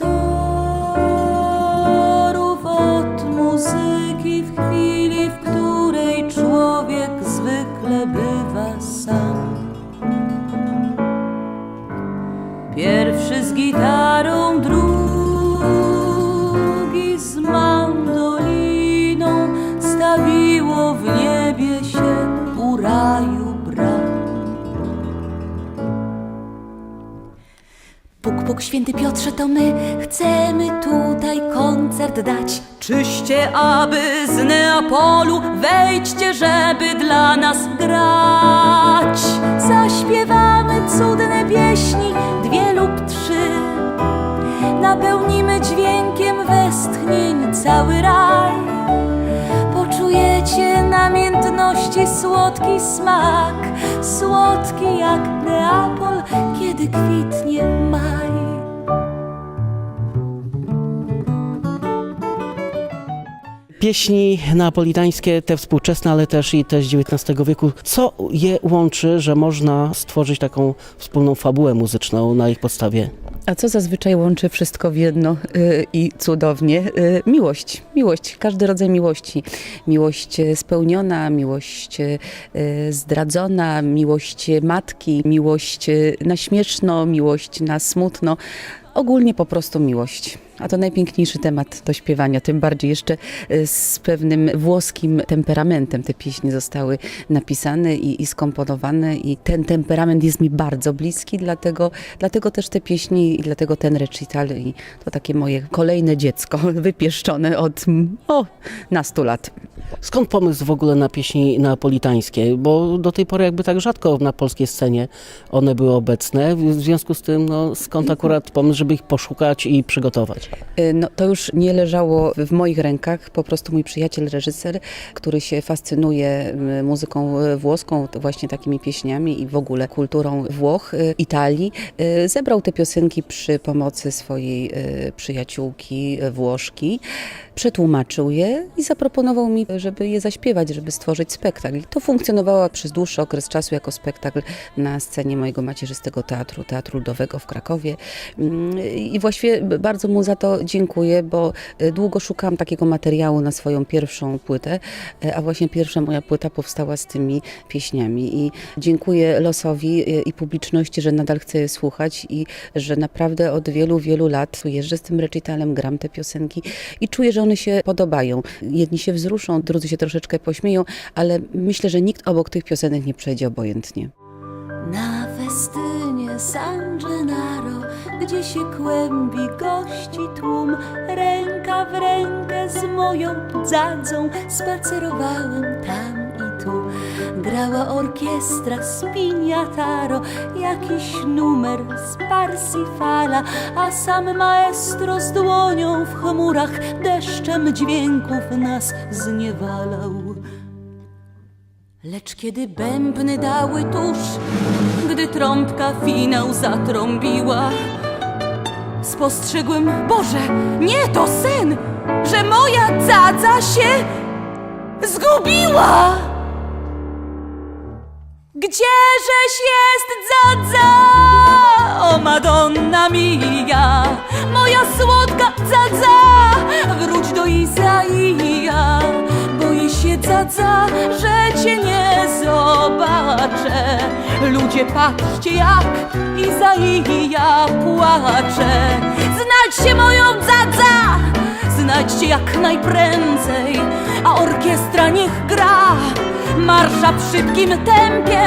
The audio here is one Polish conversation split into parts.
so święty Piotrze, to my chcemy tutaj koncert dać. Czyście, aby z Neapolu, wejdźcie, żeby dla nas grać. Zaśpiewamy cudne pieśni, dwie lub trzy. Napełnimy dźwiękiem westchnień cały raj. Poczujecie namiętności słodki smak, słodki jak Neapol, kiedy kwitnie maj. Pieśni neapolitańskie, te współczesne, ale też i te z XIX wieku. Co je łączy, że można stworzyć taką wspólną fabułę muzyczną na ich podstawie? A co zazwyczaj łączy wszystko w jedno y, i cudownie? Y, miłość. Miłość, każdy rodzaj miłości. Miłość y, spełniona, miłość y, zdradzona, miłość matki, miłość y, na śmieszno, miłość na smutno. Ogólnie po prostu miłość. A to najpiękniejszy temat do śpiewania, tym bardziej jeszcze y, z pewnym włoskim temperamentem te pieśni zostały napisane i, i skomponowane i ten temperament jest mi bardzo bliski, dlatego, dlatego też te pieśni i dlatego ten recital i to takie moje kolejne dziecko wypieszczone od o, nastu lat. Skąd pomysł w ogóle na pieśni neapolitańskie? Bo do tej pory jakby tak rzadko na polskiej scenie one były obecne. W związku z tym, no, skąd akurat pomysł, żeby ich poszukać i przygotować? Y, No, to już nie leżało w moich rękach. Po prostu mój przyjaciel, reżyser, który się fascynuje y, muzyką y, włoską, właśnie takimi pieśniami i w ogóle kulturą Włoch, Italii, zebrał te piosenki przy pomocy swojej przyjaciółki Włoszki. Przetłumaczył je i zaproponował mi, żeby je zaśpiewać, żeby stworzyć spektakl. To funkcjonowało przez dłuższy okres czasu jako spektakl na scenie mojego macierzystego teatru, Teatru Ludowego w Krakowie. Mm, I właściwie bardzo mu za to dziękuję, bo y, długo szukałam takiego materiału na swoją pierwszą płytę, y, a właśnie pierwsza moja płyta powstała z tymi pieśniami. I dziękuję losowi y, i publiczności, że nadal chce je słuchać i że naprawdę od wielu, wielu lat jeżdżę z tym recitalem, gram te piosenki i czuję, że one się podobają. Jedni się wzruszą, drudzy się troszeczkę pośmieją, ale myślę, że nikt obok tych piosenek nie przejdzie obojętnie. Na festynie San Gennaro, gdzie się kłębi gości tłum, ręka w rękę z moją dzadzą spacerowałem tam i tu. Grała orkiestra z jakiś numer z Parsifala, a sam maestro z dłonią w chmurach deszczem dźwięków nas zniewalał. Lecz kiedy bębny dały tuż, gdy trąbka finał zatrąbiła, spostrzegłem, Boże, nie to sen, że moja dzadza się zgubiła. Gdzieżeś jest dzadza? O Madonna mia, moja słodka dzadza, wróć do Izaija. Się dzadza, że cię nie zobaczę. Ludzie patrzcie jak Izaija płacze. Znajdźcie moją dzadza, znajdźcie jak najprędzej, a orkiestra niech gra. Marsza w szybkim tempie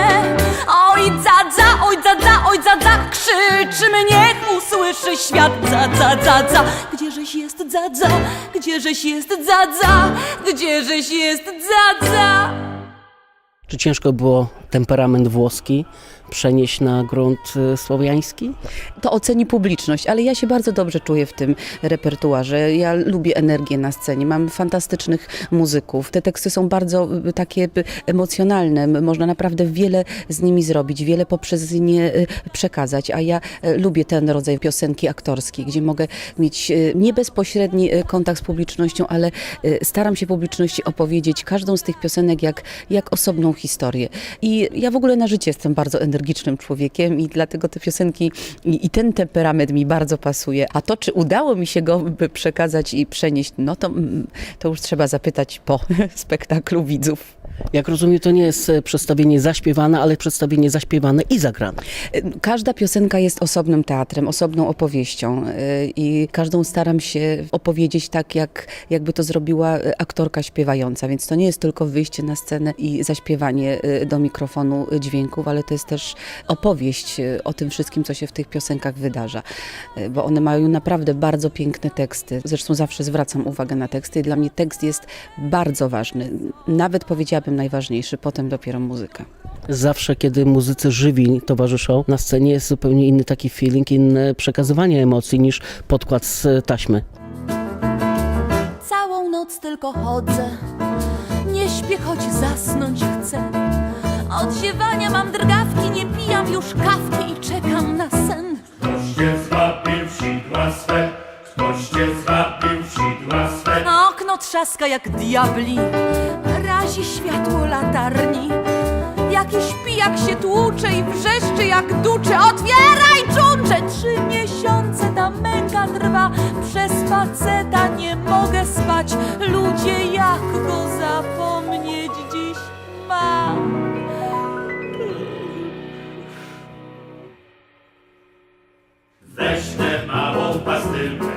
Oj dzadza, oj dzadza, oj dzadza Krzyczymy, niech usłyszy świat Dzadza, dzadza Gdzieżeś jest dzadza? Gdzieżeś jest dzadza? Gdzieżeś jest dzadza? Czy ciężko było temperament włoski przenieść na grunt y, słowiański? To oceni publiczność, ale ja się bardzo dobrze czuję w tym repertuarze. Ja lubię energię na scenie, mam fantastycznych muzyków. Te teksty są bardzo y, takie y, emocjonalne, można naprawdę wiele z nimi zrobić, wiele poprzez nie przekazać, a ja lubię ten rodzaj piosenki aktorskiej, gdzie mogę mieć nie bezpośredni kontakt z publicznością, ale staram się publiczności opowiedzieć każdą z tych piosenek jak, jak osobną historię. I Ja w ogóle na życie jestem bardzo energicznym człowiekiem i dlatego te piosenki i, i ten temperament mi bardzo pasuje. A to, czy udało mi się go przekazać i przenieść, no to, mm, to już trzeba zapytać po spektaklu widzów. Jak rozumiem, to nie jest e, przedstawienie zaśpiewane, ale przedstawienie zaśpiewane i zagrane. Każda piosenka jest osobnym teatrem, osobną opowieścią y, i każdą staram się opowiedzieć tak, jak, jakby to zrobiła aktorka śpiewająca, więc to nie jest tylko wyjście na scenę i zaśpiewanie do mikrofonu dźwięków, ale to jest też opowieść o tym wszystkim, co się w tych piosenkach wydarza, bo one mają naprawdę bardzo piękne teksty. Zresztą zawsze zwracam uwagę na teksty i dla mnie tekst jest bardzo ważny, nawet powiedziałabym najważniejszy, potem dopiero muzyka. Zawsze, kiedy muzycy żywi towarzyszą na scenie, jest zupełnie inny taki feeling, inne przekazywanie emocji niż podkład z taśmy. Całą noc tylko chodzę, nie śpię, choć zasnąć chcę. Od ziewania mam drgawki, nie pijam już kawki i czekam na sen. Ktoś cię zwabił w sidła swe, ktoś cię sidła okno trzaska jak diabli, razi światło latarni. Jakiś pijak się tłucze i wrzeszczy jak ducze. Otwieraj dżundże! Trzy miesiące ta męka trwa. Przez faceta nie mogę spać. Ludzie, jak go zapomnieć dziś mam? Weź tę małą pastylkę,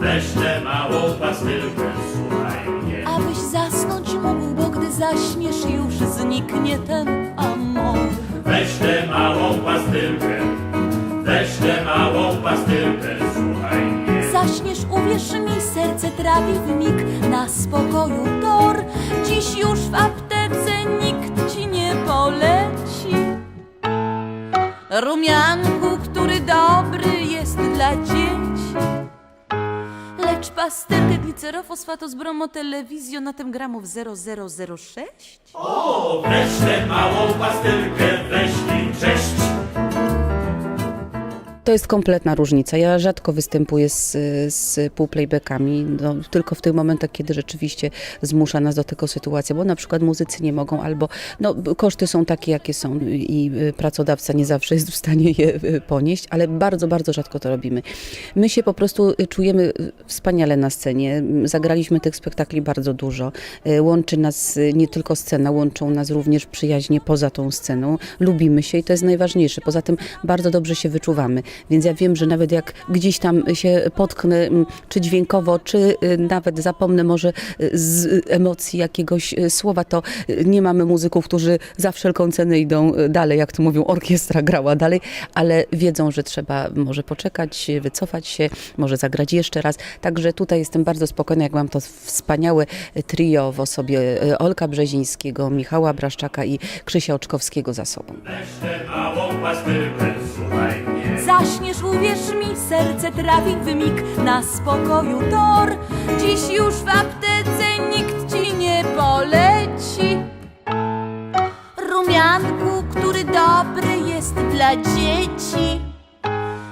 weź tę małą pastylkę, słuchaj mnie. Abyś zasnąć mógł, bo gdy zaśniesz już zniknie ten amor. Weź tę małą pastylkę, weź tę małą pastylkę, słuchaj mnie. Zaśniesz, uwierz mi, serce trawi w mig na spokoju tor. Dziś już w aptece nikt ci nie poleci. Rumianku, który dobry jest dla dzieci. Lecz pastylkę glicerofosfatu z bromotelewizjonatem gramów 0006? O, weź tę małą pastylkę, weź nim cześć. To jest kompletna różnica. Ja rzadko występuję z, z półplaybackami, no, tylko w tych momentach, kiedy rzeczywiście zmusza nas do tego sytuacja, bo na przykład muzycy nie mogą, albo no, koszty są takie, jakie są i pracodawca nie zawsze jest w stanie je y, ponieść, ale bardzo, bardzo rzadko to robimy. My się po prostu czujemy wspaniale na scenie. Zagraliśmy tych spektakli bardzo dużo. Y, Łączy nas nie tylko scena, łączą nas również przyjaźnie poza tą sceną. Lubimy się i to jest najważniejsze. Poza tym bardzo dobrze się wyczuwamy. Więc ja wiem, że nawet jak gdzieś tam się potknę, czy dźwiękowo, czy y, nawet zapomnę może y, z emocji jakiegoś y, słowa, to nie mamy muzyków, którzy za wszelką cenę idą dalej, jak to mówią, orkiestra grała dalej, ale wiedzą, że trzeba może poczekać, wycofać się, może zagrać jeszcze raz. Także tutaj jestem bardzo spokojna, jak mam to wspaniałe trio w osobie Olka Brzezińskiego, Michała Braszczaka i Krzysia Oczkowskiego za sobą. Weź małą pastylkę, słuchaj. Zaśniesz, uwierz mi, serce trafi w mig na spokoju tor. Dziś już w aptece nikt ci nie poleci. Rumianku, który dobry jest dla dzieci.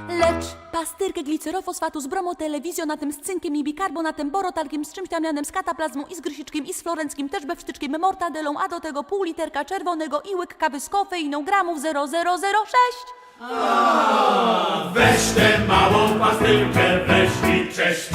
Lecz pastyrkę glicerofosfatu z bromotelewizjonatem, z cynkiem i bikarbonatem, borotalkiem, z czymś tam mianem, z kataplazmą i z grysyczkiem i z florenckim, też bewsztyczkiem, mortadelą, a do tego pół literka czerwonego i łyk kawy z kofeiną gramów 0006. Weź tę małą pastylkę, weź nim cześć.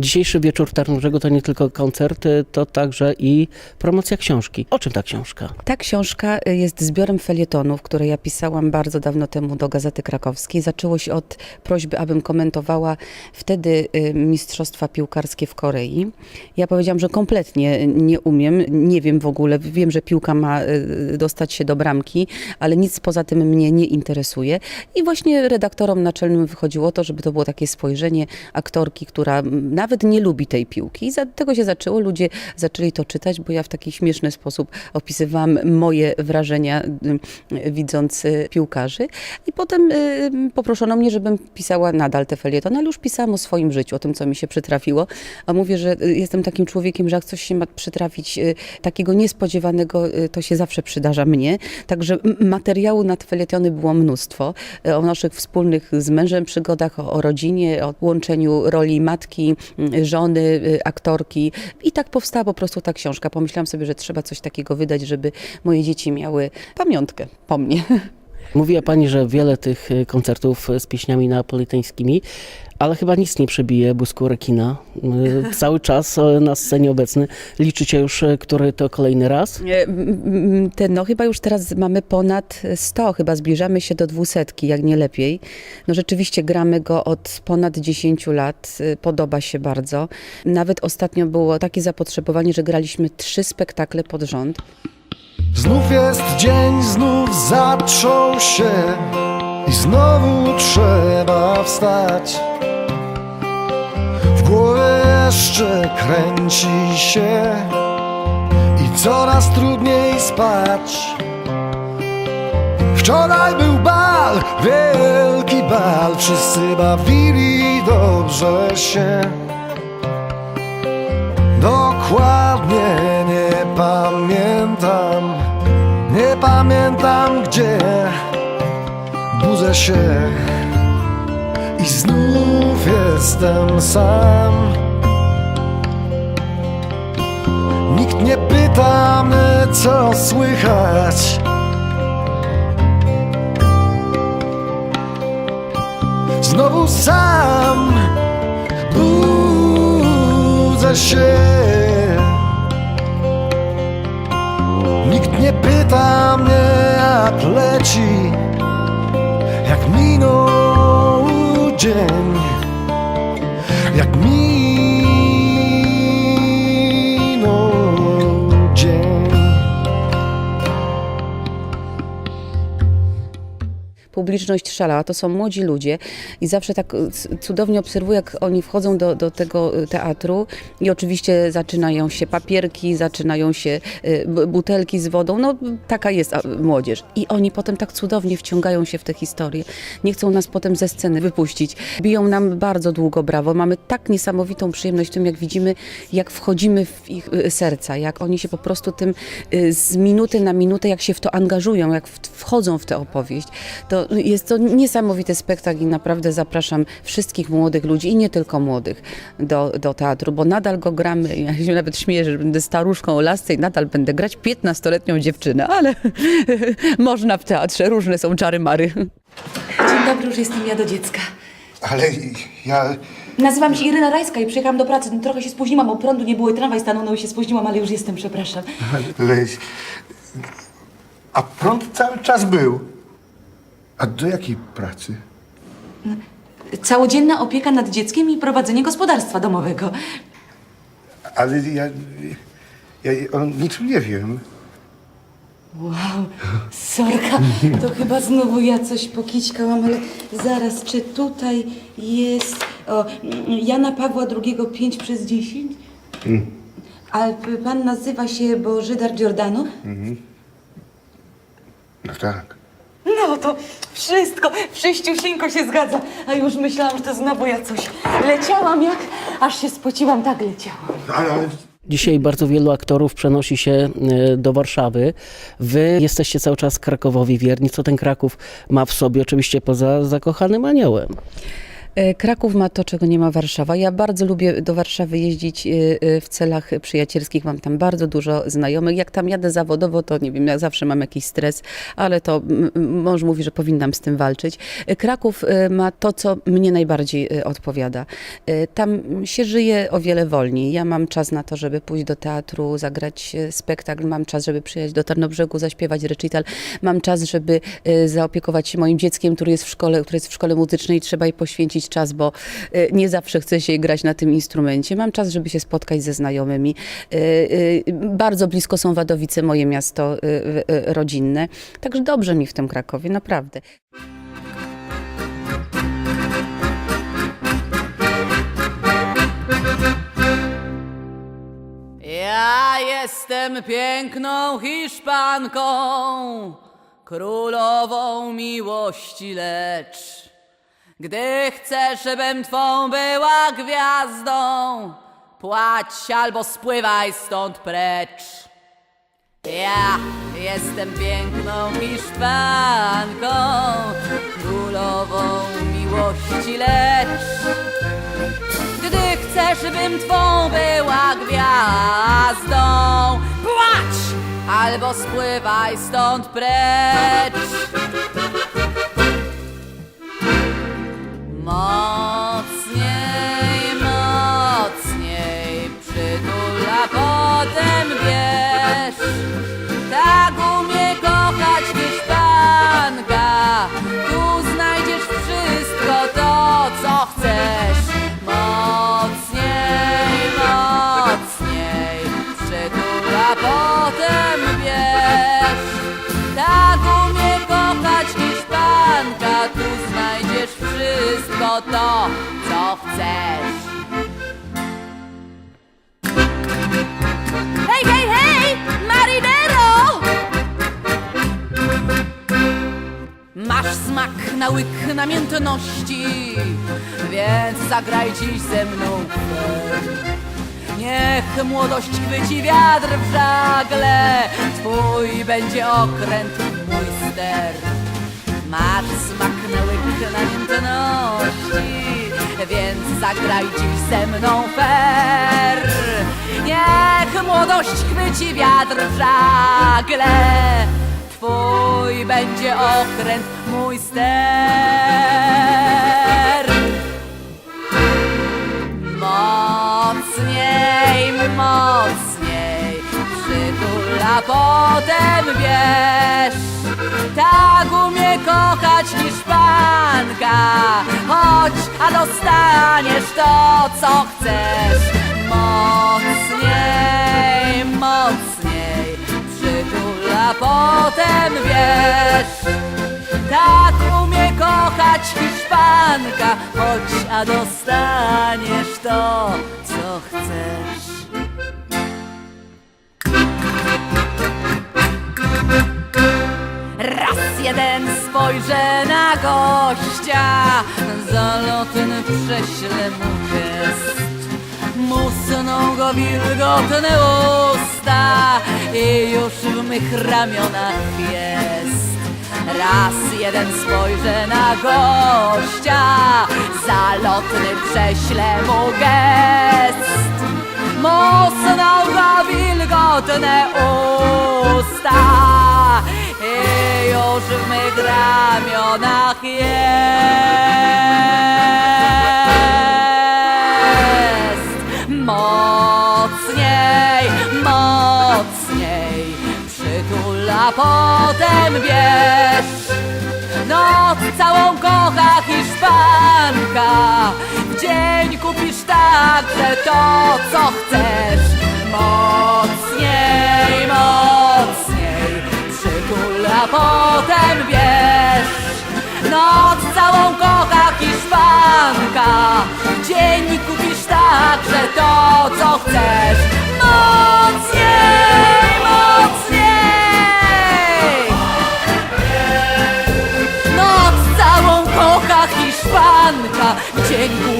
Dzisiejszy wieczór Tarnowego to nie tylko koncerty, to także i promocja książki. O czym ta książka? Ta książka y, jest zbiorem felietonów, które ja pisałam bardzo dawno temu do Gazety Krakowskiej. Zaczęło się od prośby, abym komentowała wtedy y, mistrzostwa piłkarskie w Korei. Ja powiedziałam, że kompletnie nie umiem, nie wiem w ogóle. Wiem, że piłka ma y, dostać się do bramki, ale nic poza tym mnie nie interesuje. I właśnie redaktorom naczelnym wychodziło to, żeby to było takie spojrzenie aktorki, która mm, nawet nie lubi tej piłki. I tego się zaczęło. Ludzie zaczęli to czytać, bo ja w taki śmieszny sposób opisywałam moje wrażenia y, widząc y, piłkarzy. I potem y, poproszono mnie, żebym pisała nadal te felietony, ale już pisałam o swoim życiu, o tym, co mi się przytrafiło. A mówię, że jestem takim człowiekiem, że jak coś się ma przytrafić takiego niespodziewanego, to się zawsze przydarza mnie. Także materiału na felietony było mnóstwo. O naszych wspólnych z mężem przygodach, o, rodzinie, o łączeniu roli matki, żony y, aktorki. I tak powstała po prostu ta książka. Pomyślałam sobie, że trzeba coś takiego wydać, żeby moje dzieci miały pamiątkę po mnie. Mówiła Pani, że wiele tych y, koncertów y, z pieśniami neapolitańskimi, ale chyba nic nie przebije błysku rekina. Y, Cały czas na scenie obecny. Liczycie już, który to kolejny raz? E, Ten, no chyba już teraz mamy ponad 100, chyba zbliżamy się do dwusetki, jak nie lepiej. No rzeczywiście gramy go od ponad 10 lat, podoba się bardzo. Nawet ostatnio było takie zapotrzebowanie, że graliśmy trzy spektakle pod rząd. Znów jest dzień, znów zaczął się i znowu trzeba wstać. W głowie jeszcze kręci się i coraz trudniej spać. Wczoraj był bal, wielki bal, wszyscy bawili dobrze się. Dokładnie nie pamiętam, pamiętam gdzie budzę się i znów jestem sam. Nikt nie pyta mnie co słychać. Znowu sam budzę się. Pyta mnie jak leci, jak minął dzień, jak minął publiczność szalała. To są młodzi ludzie i zawsze tak e, cudownie obserwuję, jak oni wchodzą do, do tego e, teatru i oczywiście zaczynają się papierki, zaczynają się e, butelki z wodą. No taka jest młodzież. I oni potem tak cudownie wciągają się w te historie. Nie chcą nas potem ze sceny wypuścić. Biją nam bardzo długo brawo. Mamy tak niesamowitą przyjemność w tym, jak widzimy, jak wchodzimy w ich serca, jak oni się po prostu tym z minuty na minutę, jak się w to angażują, jak wchodzą w tę opowieść. To jest to niesamowity spektakl i naprawdę zapraszam wszystkich młodych ludzi i nie tylko młodych do, do teatru, bo nadal go gramy. Ja się nawet śmieję, że będę staruszką o lasce i nadal będę grać 15-letnią dziewczynę, ale można w teatrze, różne są czary mary. Dzień dobry, już jestem ja do dziecka. Ale ja. Nazywam się Iryna Rajska i przyjechałam do pracy. No, trochę się spóźniłam, bo prądu nie było i tramwaj stanął, no i się spóźniłam, ale już jestem, przepraszam. Ale, a prąd cały czas był. A do jakiej pracy? Całodzienna opieka nad dzieckiem i prowadzenie gospodarstwa domowego. Ale ja. Ja o niczym nie wiem. Wow, sorka, to chyba znowu ja coś pokićkałam, ale zaraz, czy tutaj jest o, mm, Jana Pawła II 5 przez 10? A p- pan nazywa się Bożydar Giordano? No tak. No to wszystko, wszyściusieńko się zgadza. A już myślałam, że to znowu ja coś leciałam jak, aż się spociłam, tak leciałam. Ale, ale Dzisiaj bardzo wielu aktorów przenosi się e, do Warszawy. Wy jesteście cały czas Krakowowi wierni. Co ten Kraków ma w sobie, oczywiście poza zakochanym aniołem? E, Kraków ma to, czego nie ma Warszawa. Ja bardzo lubię do Warszawy jeździć e, e, w celach przyjacielskich. Mam tam bardzo dużo znajomych. Jak tam jadę zawodowo, to nie wiem, ja zawsze mam jakiś stres, ale to mąż mówi, że powinnam z tym walczyć. Kraków ma to, co mnie najbardziej odpowiada. Tam się żyje o wiele wolniej. Ja mam czas na to, żeby pójść do teatru, zagrać spektakl, mam czas, żeby przyjechać do Tarnobrzegu, zaśpiewać recital, mam czas, żeby zaopiekować się moim dzieckiem, który jest w szkole, który jest w szkole muzycznej i trzeba jej poświęcić czas, bo e, nie zawsze chce się grać na tym instrumencie. Mam czas, żeby się spotkać ze znajomymi. E, e, Bardzo blisko są Wadowice, moje miasto rodzinne. Także dobrze mi w tym Krakowie, naprawdę. Ja jestem piękną Hiszpanką, królową miłości, lecz gdy chcesz, żebym twą była gwiazdą, płać albo spływaj stąd precz. Ja jestem piękną Hiszpanką, królową miłości, lecz gdy chcesz, bym twą była gwiazdą. Płacz! Albo spływaj stąd precz. Mocniej, to, co chcesz Hej, hej, hej! Marinero! Masz smak na łyk namiętności, więc zagraj dziś ze mną. Niech młodość chwyci wiatr w żagle, twój będzie okręt, mój ster. Masz smak na łyk namiętności, więc zagraj dziś ze mną fair. Niech młodość chwyci wiatr w żagle, twój będzie okręt, mój ster. Mocniej, mocniej Przytul, a potem wiesz Tak umie kochać Hiszpanka Chodź, a dostaniesz to, co chcesz. Mocniej, mocniej Przytul, a potem wiesz tak umie kochać Hiszpanka, chodź, a dostaniesz to, jeden spojrzę na gościa, zalotny prześlę mu gest. Musną go wilgotne usta i już w mych ramionach jest. Raz jeden spojrzę na gościa, zalotny prześlę mu gest. Mocno go wilgotne usta w mych ramionach jest. Mocniej, mocniej przytul, a potem wiesz. Noc całą kocha Hiszpanka W dzień kupisz także to, co chcesz Mocniej, mocniej potem wiesz Noc całą kocha Hiszpanka. Dzień kupisz także to, co chcesz. Mocniej, mocniej! Noc całą kocha Hiszpanka. Dzień tak